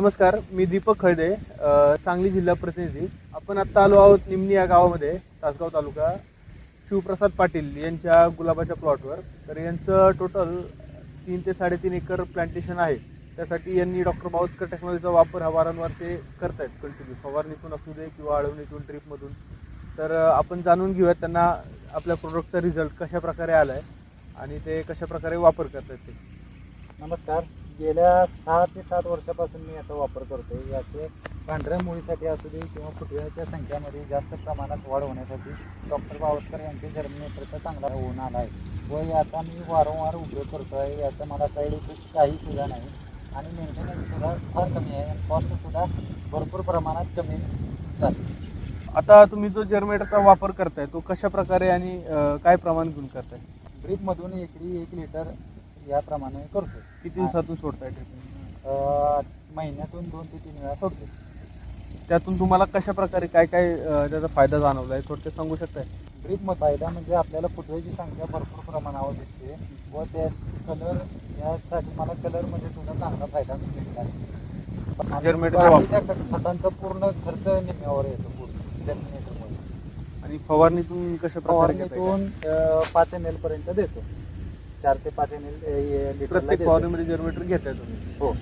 नमस्कार मी दीपक खळदे सांगली जिल्हा प्रतिनिधी. आपण आत्ता आलो आहोत निमणी या गावामध्ये तासगाव तालुका. शिवप्रसाद पाटील यांच्या गुलाबाच्या प्लॉटवर तर यांचं टोटल तीन ते साडेतीन एकर प्लांटेशन आहे. त्यासाठी यांनी डॉक्टर बावस्कर टेक्नॉलॉजीचा वापर हा वारंवार ते करतायत कंटिन्यू फवारणीतून असू दे किंवा आळवणीतून ट्रिपमधून तर आपण जाणून घेऊयात त्यांना आपल्या प्रोडक्टचा रिझल्ट कशा प्रकारे आला आहे आणि ते कशा प्रकारे वापर आहेत ते. नमस्कार. गेल्या सहा ते सात वर्षापासून मी याचा वापर करतो याचे पांढऱ्या मुळीसाठी असू दे किंवा फुटव्याच्या संख्यामध्ये जास्त प्रमाणात वाढ होण्यासाठी डॉक्टर बावस्कर यांचे जर्मिनेटरचा चांगला होऊन आला आहे. व याचा मी वारंवार उपयोग करतो आहे याचा मला साईड इफेक्ट काही सुद्धा नाही आणि मेंटेनन्स सुद्धा फार कमी आहे आणि कॉस्ट सुद्धा भरपूर प्रमाणात कमी जाते आता तुम्ही जो जर्मेटरचा वापर करताय तो कशा प्रकारे आणि काय प्रमाण घेऊन करताय? ड्रीपमधून एकरी एक लिटर याप्रमाणे करतो किती दिवसातून सोडताय अं, महिन्यातून दोन ते तीन वेळा सोडतो त्यातून तुम्हाला कशा प्रकारे काय काय अ, त्याचा फायदा जाणवलाय थोडक्यात सांगू शकताय? ड्रीप फायदा म्हणजे आपल्याला फुटव्याची संख्या भरपूर प्रमाणावर दिसते व त्या कलर यासाठी मला कलरमध्ये सुद्धा चांगला फायदा मिळाला आहे. आणि Germinator बाकीच्या ख- खतांचा पूर्ण खर्च निम्म्यावर येतो पूर्ण आणि फवारणीतून कशा प्रकारे घेताय काय? फवारणीतून अं, पाच एम एल पर्यंत देतो. चार ते पाच एम एल लिटर प्रत्येक फवारणीमध्ये जर्मेटर घेताय तुम्ही. हो.